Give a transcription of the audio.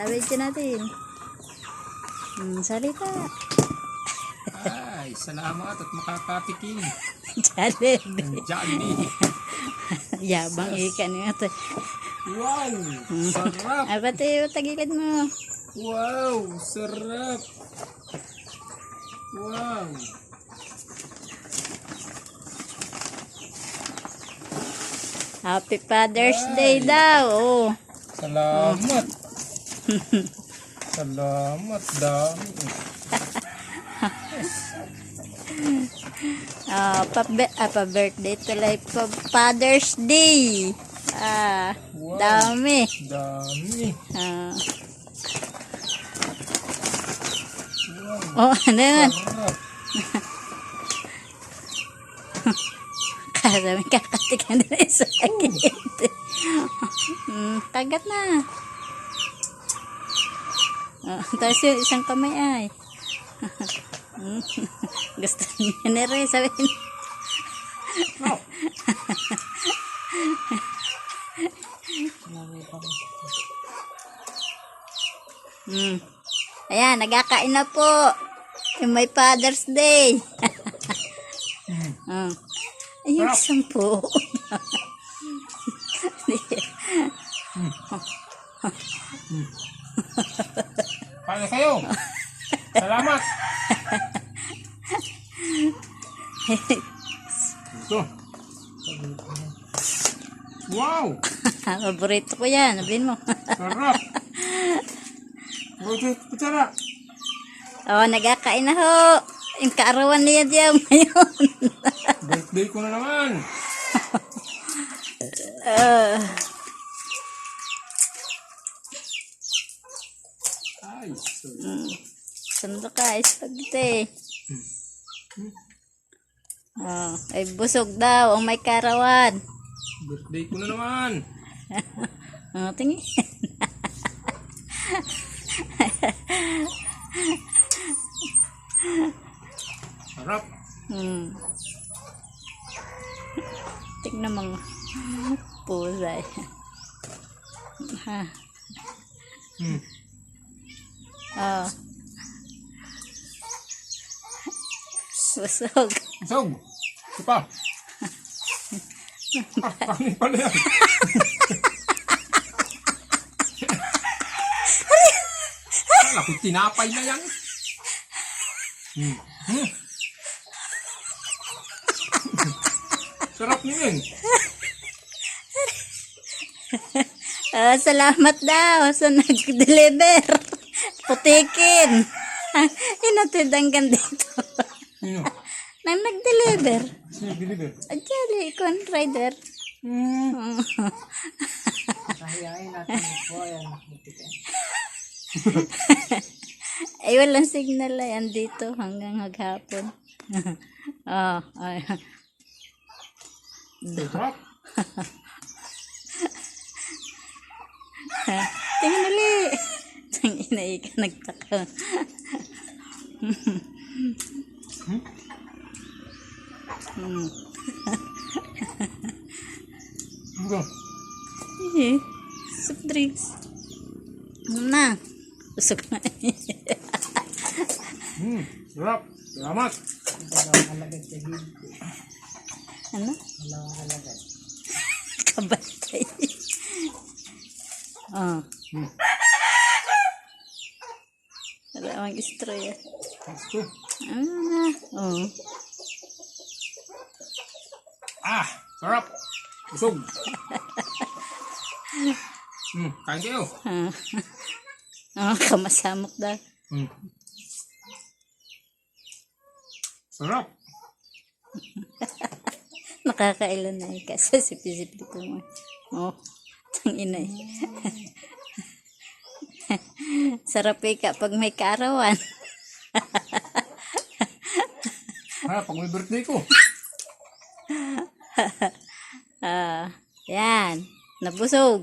Awit natin. Hmm, salita. Ay, salamat at makakatikim. Jollibee. Jollibee. Yabang ika niya to. Wow! Sarap! Ay, pati tagilid mo. Wow! Sarap! Wow! Happy Father's Day daw. Oh. Salamat! Dami. Ah, pa, ah, pa birthday tuloy pa Father's Day. Ah, Wow. dami. Dami. Ah. Wow! Oh, ano yun? May kakatikan na sa akin. hmm, kagat na. Oh, tapos yung isang kamay ay. Gusto niya na rin sabihin. No. Hmm. Ayan, nagkakain na po. Yung may Father's Day. oh. Ayun, Sarap. sampu. Kaya kayo! Salamat! Ito. Wow! Paborito ko yan. Sabihin mo. Sarap! Buti, kutsara! oh, nagkakain na ho. Yung kaarawan niya diyan ngayon. Birthday ko na naman! Ah, Ay, sorry. mm. Ka, isagte. Oh, ay busog daw ang may karawan. Birthday ko na naman! Oh, tingin. Sarap! Hmm. Tingnan mga pusay. Ha. Hmm. Oh. Busog. Isog! Ito pa! Ah, kanin pala yan! Kala ko tinapay na yan! Hmm. Hmm. Sarap niya yun! Ah, salamat daw sa nag-deliver. Putikin. Inatid hanggang dito. Sino? Nang nag-deliver. Sino deliver? Ajali, ikaw ang rider. Hmm. Ay, walang signal na yan dito hanggang maghapon. oh, ay. Tingnan ulit. Tang ina ka nagtaka. Hmm. Ano? Eh, soft drinks. Ano na? Usok na. Hmm. Sarap! Salamat! ano? Kabantay. oh. Hmm. Wala ang istro yan. Gusto. Ano na? Oh. Ah! Sarap! Busog! Hmm. Kain kayo! Ah. Oh, kamasamok daw. Hmm. Sarap! Nakakailan na eh. Kasi sipi-sipi ko mo. Oh, tang ina eh. Sarap eh ka pag may kaarawan. Ah, pag may birthday ko. Ah, yan. Nabusog.